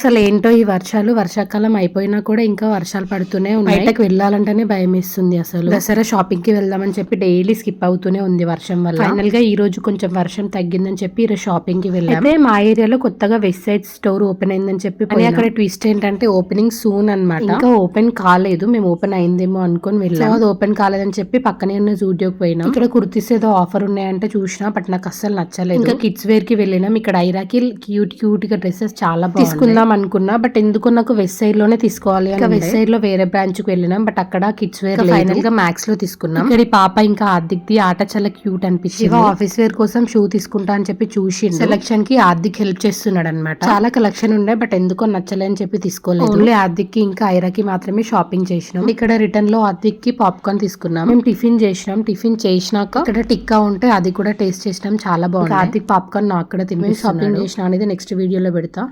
అసలు ఏంటో ఈ వర్షాలు? వర్షాకాలం అయిపోయినా కూడా ఇంకా వర్షాలు పడుతూనే ఉన్నాయి. బయటకు వెళ్ళాలంటేనే భయం వేస్తుంది అసలు. దసరా షాపింగ్కి వెళ్దామని చెప్పి డైలీ స్కిప్ అవుతూనే ఉంది వర్షం వల్ల. ఫైనల్గా ఈ రోజు కొంచెం వర్షం తగ్గిందని చెప్పి ఈరోజు షాపింగ్కి వెళ్ళాం. అయితే మా ఏరియాలో కొత్తగా వెస్ట్ సైడ్ స్టోర్ ఓపెన్ అయిందని చెప్పి. అక్కడ ట్విస్ట్ ఏంటంటే ఓపెనింగ్ సూన్ అన్నమాట. ఇంకా ఓపెన్ కాలేదు. మేము ఓపెన్ అయిందేమో అనుకొని వెళ్ళాం. అది ఓపెన్ కాలేదని చెప్పి పక్కనే ఉన్న జూడియోకి పోయినాం. ఇక్కడ కుర్తీస్ ఏదో ఆఫర్ ఉన్నాయంటే చూసినా బట్ నాకు అస్సలు నచ్చలేదు. ఇంకా కిడ్స్ వేర్కి వెళ్ళినాం. ఇక్కడ ఐరాకి క్యూట్ క్యూట్గా డ్రెస్సెస్ చాలా బాగున్నాయి. తీసుకుందాం అనుకున్నా బట్ ఎందుకు నాకు వెస్ట్ సైడ్లోనే తీసుకోవాలి ఇంకా వెస్ట్ సైడ్లో వేరే బ్రాంచ్కి వెళ్ళినాం బట్ అక్కడ కిడ్స్ వేర్ ఫైనల్గా మ్యాక్స్లో తీసుకున్నాం. ఇక్కడ పాప ఇంకా ఆర్థిక్ది ఆట చాలా క్యూట్ అనిపించింది. ఆఫీస్ వేర్ కోసం షూ తీసుకుంటా అని చెప్పి చూసి సెలక్షన్కి ఆర్థిక్ హెల్ప్ చేస్తున్నాడు అనమాట చాలా కలెక్షన్ ఉండే బట్ ఎందుకో నచ్చలే అని చెప్పి తీసుకోలేదు. ఓన్లీ ఆర్థిక్కి ఇంకా ఐరాకి మాత్రమే షాపింగ్ చేసినాం. ఇక్కడ రిటర్న్లో ఆర్థిక్కి పాప్కార్న్ తీసుకున్నాం. మేము టిఫిన్ చేసినాం. టిఫిన్ చేసినాక ఇక్కడ టిక్కా ఉంటే అది కూడా టేస్ట్ చేసినాం. చాలా బాగుంది ఆర్థిక్ పాప్కార్న్ నాకు కూడా తిని షాపింగ్ చేసిన అనేది నెక్స్ట్ వీడియోలో పెడతా.